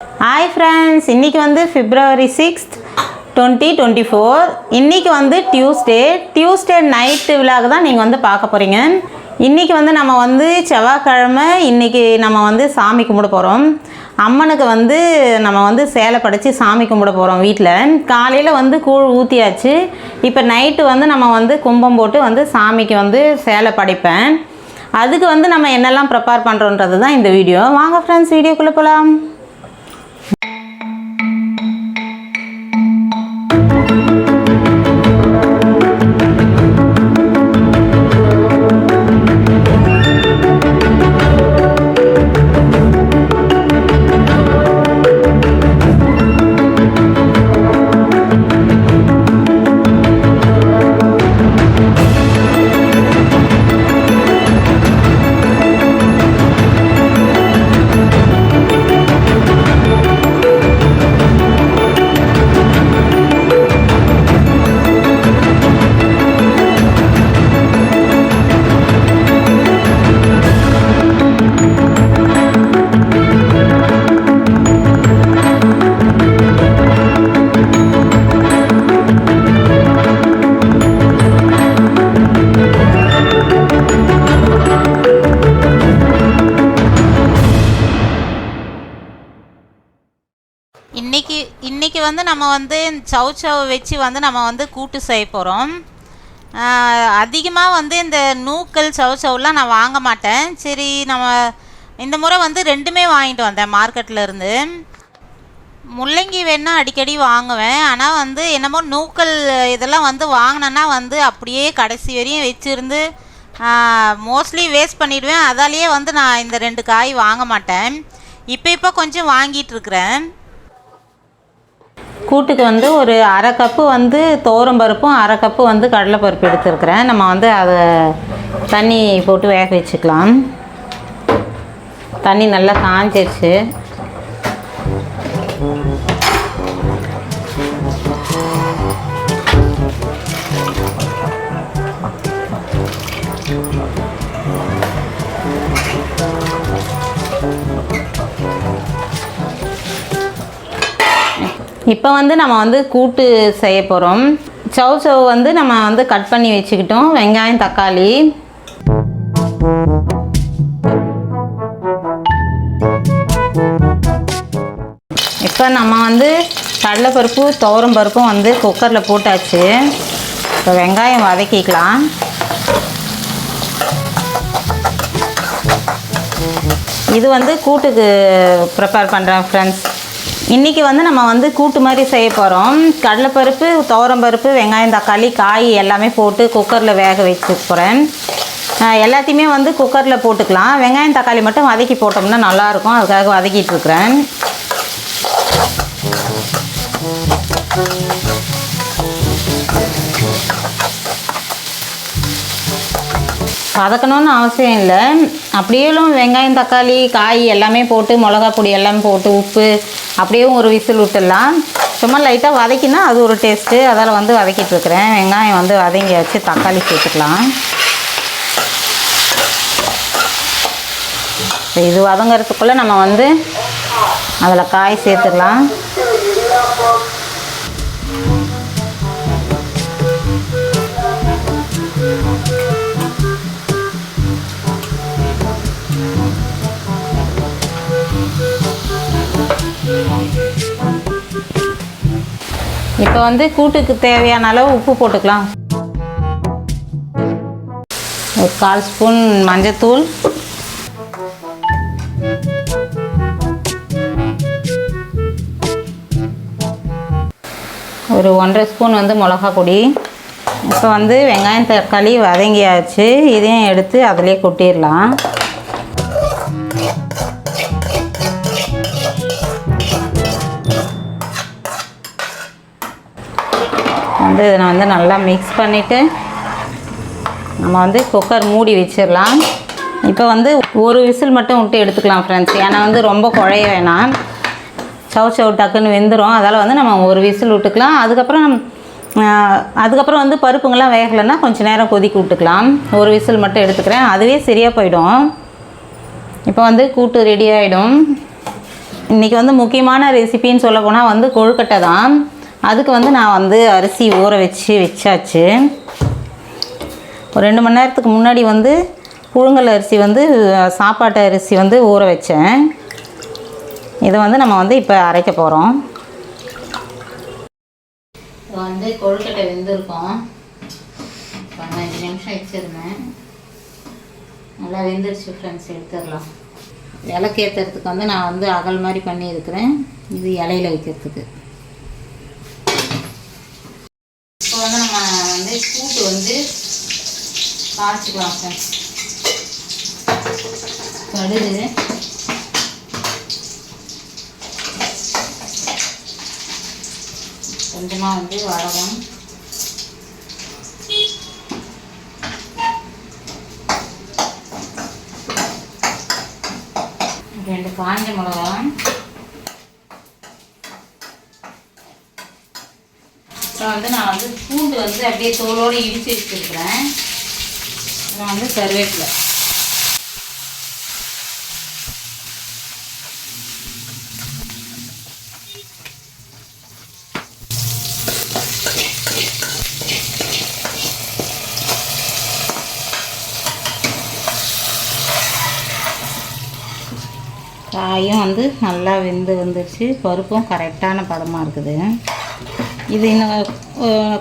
Hi friends இன்றைக்கி வந்து February sixth twenty twenty four இன்றைக்கி வந்து டியூஸ்டே டியூஸ்டே நைட்டு விழாக தான் நீங்கள் வந்து பார்க்க போகிறீங்க இன்றைக்கி வந்து நம்ம வந்து செவ்வாய்க்கிழமை இன்றைக்கி நம்ம வந்து சாமி கும்பிட போகிறோம் அம்மனுக்கு வந்து நம்ம வந்து சேலை படைச்சி சாமி கும்பிட போகிறோம் வீட்டில் காலையில் வந்து கூழ் ஊற்றியாச்சு இப்போ நைட்டு வந்து நம்ம வந்து கும்பம் போட்டு வந்து சாமிக்கு வந்து சேலை படைப்பேன். அதுக்கு வந்து நம்ம என்னெல்லாம் ப்ரிப்பேர் பண்ணுறோன்றது தான் இந்த வீடியோ. வாங்க ஃப்ரெண்ட்ஸ் வீடியோக்குள்ளே போகலாம் வந்து நம்ம வந்து சவு சவு வச்சு வந்து நம்ம வந்து கூட்டு செய்ய போகிறோம் அதிகமாக வந்து இந்த நூக்கல் சவு சவுலாம் நான் வாங்க மாட்டேன். சரி நம்ம இந்த முறை வந்து ரெண்டுமே வாங்கிட்டு வந்தேன் மார்க்கெட்டில் இருந்து. முள்ளங்கி வேணா அடிக்கடி வாங்குவேன். ஆனால் வந்து என்னமோ நூக்கல் இதெல்லாம் வந்து வாங்கினேன்னா வந்து அப்படியே கடைசி வரையும் வச்சுருந்து மோஸ்ட்லி வேஸ்ட் பண்ணிவிடுவேன் அதாலேயே வந்து நான் இந்த ரெண்டு காய் வாங்க மாட்டேன். இப்போ இப்போ கொஞ்சம் வாங்கிட்டு இருக்கிறேன். கூட்டுக்கு வந்து ஒரு அரை கப்பு வந்து பருப்பும் அரை கப்பு வந்து கடலைப்பருப்பு எடுத்துருக்குறேன். நம்ம வந்து அதை தண்ணி போட்டு வேக வச்சுக்கலாம். தண்ணி நல்லா காஞ்சிருச்சு. இப்போ வந்து நம்ம வந்து கூட்டு செய்ய போகிறோம் சவ் சவ் வந்து நம்ம வந்து கட் பண்ணி வச்சுக்கிட்டோம். வெங்காயம் தக்காளி. இப்போ நம்ம வந்து கடலைப்பருப்பு துவரம் பருப்பும் வந்து குக்கரில் போட்டாச்சு. இப்போ வெங்காயம் வதக்கிக்கலாம். இது வந்து கூட்டுக்கு ப்ரிப்பேர் பண்ணுறேன் ஃப்ரெண்ட்ஸ் இன்றைக்கி வந்து நம்ம வந்து கூட்டு மாதிரி செய்ய போகிறோம் கடலைப்பருப்பு துவரம்பருப்பு வெங்காயம் தக்காளி காய் எல்லாமே போட்டு குக்கரில் வேக வச்சு போகிறேன் எல்லாத்தையுமே வந்து குக்கரில் போட்டுக்கலாம். வெங்காயம் தக்காளி மட்டும் வதக்கி போட்டோம்னா நல்லாயிருக்கும். அதுக்காக வதக்கிட்டு இருக்கிறேன். வதக்கணும்னு அவசியம் இல்லை. அப்படியேலும் வெங்காயம் தக்காளி காய் எல்லாமே போட்டு மிளகா பொடி எல்லாம் போட்டு உப்பு அப்படியே ஒரு விசில் விட்டுடலாம். சும்மா லைட்டாக வதக்கினா அது ஒரு டேஸ்ட்டு அதால் வந்து வதக்கிட்டுருக்குறேன் வெங்காயம் வந்து வதங்கி வச்சு தக்காளி சேர்த்துக்கலாம். இது வதங்கிறதுக்குள்ளே நம்ம வந்து அதில் காய் சேர்த்துக்கலாம் இப்போ வந்து கூட்டுக்கு தேவையான அளவு உப்பு போட்டுக்கலாம். ஒரு கால் ஸ்பூன் மஞ்சத்தூள். ஒரு ஒன்றரை ஸ்பூன் வந்து மிளகா பொடி. இப்போ வந்து வெங்காயம் தக்காளி வதங்கியாச்சு. இதையும் எடுத்து அதிலே கொட்டிடலாம். வந்து இதை நான் வந்து நல்லா மிக்ஸ் பண்ணிவிட்டு நம்ம வந்து குக்கர் மூடி வச்சிடலாம். இப்போ வந்து ஒரு விசில் மட்டும் விட்டு எடுத்துக்கலாம் ஃப்ரெண்ட்ஸ் ஏன்னா வந்து ரொம்ப குழைய வேணாம். சவு சவு டக்குன்னு வெந்துடும் அதால் வந்து நம்ம ஒரு விசில் விட்டுக்கலாம். அதுக்கப்புறம் அதுக்கப்புறம் வந்து பருப்புங்கெல்லாம் வேகலைன்னா கொஞ்சம் நேரம் கொதிக்க விட்டுக்கலாம். ஒரு விசில் மட்டும் எடுத்துக்கிறேன். அதுவே சரியாக போயிடும். இப்போ வந்து கூட்டு ரெடி ஆகிடும் இன்றைக்கி வந்து முக்கியமான ரெசிபின்னு சொல்ல போனால் வந்து கொழுக்கட்டை தான். அதுக்கு வந்து நான் வந்து அரிசி ஊற வச்சு வச்சாச்சு. ஒரு ரெண்டு மணி நேரத்துக்கு முன்னாடி வந்து புழுங்கல் அரிசி வந்து சாப்பாட்டு அரிசி வந்து ஊற வச்சேன். இதை வந்து நம்ம வந்து இப்போ அரைக்க போகிறோம் இப்போ வந்து கொழுக்கட்டை வெந்திருக்கோம். பதினஞ்சு நிமிஷம் வச்சுருந்தேன். நல்லா வெந்துருச்சு ஃப்ரெண்ட்ஸ் எடுத்துடலாம். விளக்கேற்றுறதுக்கு வந்து நான் வந்து அகல் மாதிரி பண்ணியிருக்கிறேன் இது இலையில வைக்கிறதுக்கு. இப்போ வந்து நம்ம வந்து கூட்டு வந்து காய்ச்சிக்கலாம் சார். கடுகு. கொஞ்சமாக வந்து வடகம் ரெண்டு காஞ்ச மிளகாய். அப்புறம் வந்து நான் வந்து பூண்டு வந்து அப்படியே தோலோடு இடித்து வச்சுருக்குறேன். நான் வந்து கருவேப்பிலை. காயும் வந்து நல்லா வெந்து வந்துருச்சு. பருப்பும் கரெக்டான பதமாக இருக்குது. இது இன்னும்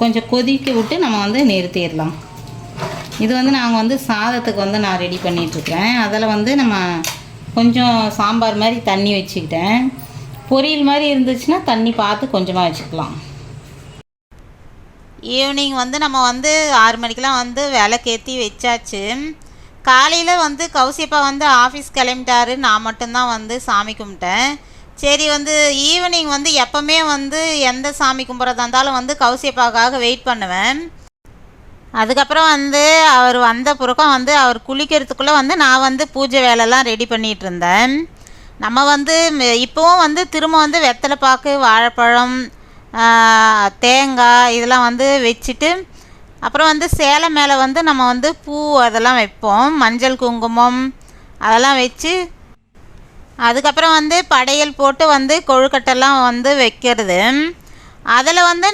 கொஞ்சம் கொதிக்க விட்டு நம்ம வந்து நிறுத்திடலாம். இது வந்து நாங்கள் வந்து சாதத்துக்கு வந்து நான் ரெடி பண்ணிகிட்ருக்கிறேன் அதில் வந்து நம்ம கொஞ்சம் சாம்பார் மாதிரி தண்ணி வச்சுக்கிட்டேன். பொரியல் மாதிரி இருந்துச்சுன்னா தண்ணி பார்த்து கொஞ்சமாக வச்சுக்கலாம். ஈவினிங் வந்து நம்ம வந்து ஆறு மணிக்கெலாம் வந்து விளக்கேற்றி வச்சாச்சு. காலையில் வந்து கௌசியப்பா வந்து ஆஃபீஸ் கிளம்பிட்டாரு. நான் மட்டும்தான் வந்து சாமி கும்பிட்டேன். சரி வந்து ஈவினிங் வந்து எப்போவுமே வந்து எந்த சாமி கும்பிட்றதா இருந்தாலும் வந்து கௌசியப்பாவுக்காக வெயிட் பண்ணுவேன். அதுக்கப்புறம் வந்து அவர் வந்த பிறக்கம் வந்து அவர் குளிக்கிறதுக்குள்ளே வந்து நான் வந்து பூஜை வேலைலாம் ரெடி பண்ணிகிட்டு இருந்தேன். நம்ம வந்து இப்போவும் வந்து திரும்ப வந்து வெத்தலை பாக்கு வாழைப்பழம் தேங்காய் இதெல்லாம் வந்து வச்சுட்டு அப்புறம் வந்து சேலை மேலே வந்து நம்ம வந்து பூ அதெல்லாம் வைப்போம். மஞ்சள் குங்குமம் அதெல்லாம் வச்சு அதுக்கப்புறம் வந்து படையல் போட்டு வந்து கொழுக்கட்டைலாம் வந்து வைக்கிறது. அதில் வந்து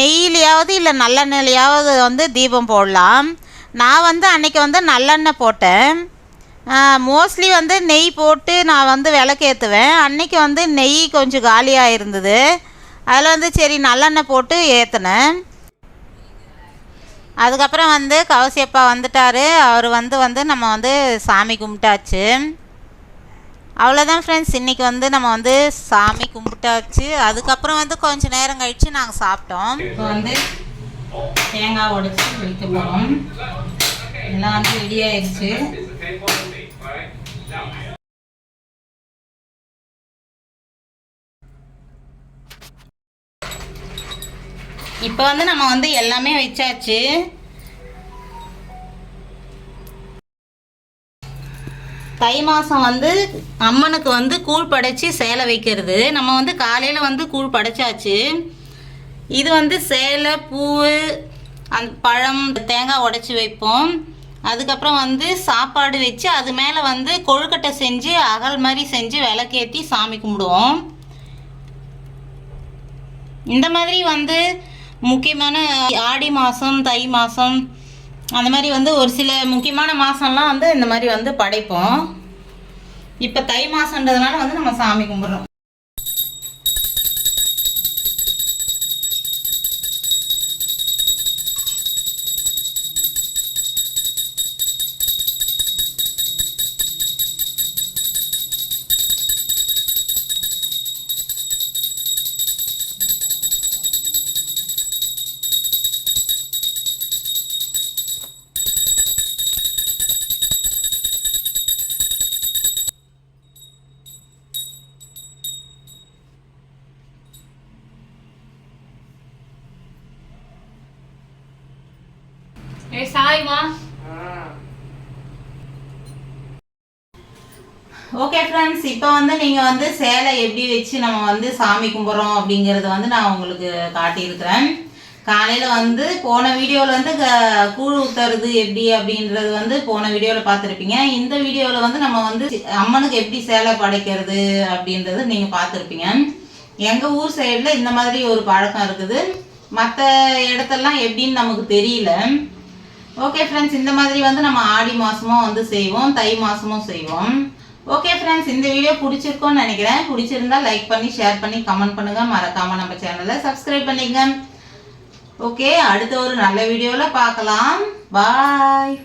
நெய்யிலையாவது இல்லை நல்லெண்ணெயிலையாவது வந்து தீபம் போடலாம். நான் வந்து அன்றைக்கி வந்து நல்லெண்ணெய் போட்டேன். மோஸ்ட்லி வந்து நெய் போட்டு நான் வந்து விளக்கேற்றுவேன் அன்றைக்கி வந்து நெய் கொஞ்சம் காலியாக இருந்தது. அதில் வந்து சரி நல்லெண்ணெய் போட்டு ஏற்றினேன் அதுக்கப்புறம் வந்து கவசியப்பா வந்துட்டார். அவர் வந்து வந்து நம்ம வந்து சாமி கும்பிட்டாச்சு. அவ்வளோதான் ஃப்ரெண்ட்ஸ் இன்றைக்கி வந்து நம்ம வந்து சாமி கும்பிட்டாச்சு அதுக்கப்புறம் வந்து கொஞ்ச நேரம் கழித்து நாங்கள் சாப்பிட்டோம். இப்போ வந்து தேங்காய் உடைச்சி வைக்க போகிறோம் எல்லாம் வந்து ரெடி ஆயிடுச்சு இப்போ வந்து நம்ம வந்து எல்லாமே வச்சாச்சு. தை மாதம் வந்து அம்மனுக்கு வந்து கூழ் படைச்சி சேலை வைக்கிறது. நம்ம வந்து காலையில் வந்து கூழ் படைச்சாச்சு. இது வந்து சேலை பூ அந்த பழம் தேங்காய் உடச்சி வைப்போம். அதுக்கப்புறம் வந்து சாப்பாடு வச்சு அது மேலே வந்து கொழுக்கட்டை செஞ்சு அகல் மாதிரி செஞ்சு விளக்கேற்றி சாமி கும்பிடுவோம். இந்த மாதிரி வந்து முக்கியமான ஆடி மாதம் தை மாதம் அந்த மாதிரி வந்து ஒரு சில முக்கியமான மாதம்லாம் வந்து இந்த மாதிரி வந்து படைப்போம். இப்போ தை மாதன்றதுனால வந்து நம்ம சாமி கும்பிட்றோம். ஏ சாய்மா ஓகே ஃப்ரெண்ட்ஸ் இப்போ வந்து நீங்கள் வந்து சேலை எப்படி வச்சு நம்ம வந்து சாமி கும்பிட்றோம் அப்படிங்கிறத வந்து நான் உங்களுக்கு காட்டியிருக்கிறேன். காலையில் வந்து போன வீடியோவில் வந்து க- கூழ் ஊத்துறது எப்படி அப்படின்றது வந்து போன வீடியோவில் பார்த்துருப்பீங்க. இந்த வீடியோவில் வந்து நம்ம வந்து அம்மனுக்கு எப்படி சேலை படைக்கிறது அப்படின்றது நீங்கள் பார்த்துருப்பீங்க. எங்கள் ஊர் சைடில் இந்த மாதிரி ஒரு பழக்கம் இருக்குது. மற்ற இடத்தெல்லாம் எப்படின்னு நமக்கு தெரியல. ஓகே ஃப்ரெண்ட்ஸ் இந்த மாதிரி வந்து நம்ம ஆடி மாதமும் வந்து செய்வோம் தை மாதமும் செய்வோம். ஓகே ஃப்ரெண்ட்ஸ் இந்த வீடியோ பிடிச்சிருக்கோன்னு நினைக்கிறேன். பிடிச்சிருந்தா லைக் பண்ணி ஷேர் பண்ணி கமெண்ட் பண்ணுங்கள் மறக்காமல் நம்ம சேனலை சப்ஸ்கிரைப் பண்ணிக்கங்க. ஓகே அடுத்த ஒரு நல்ல வீடியோவில் பார்க்கலாம். பாய்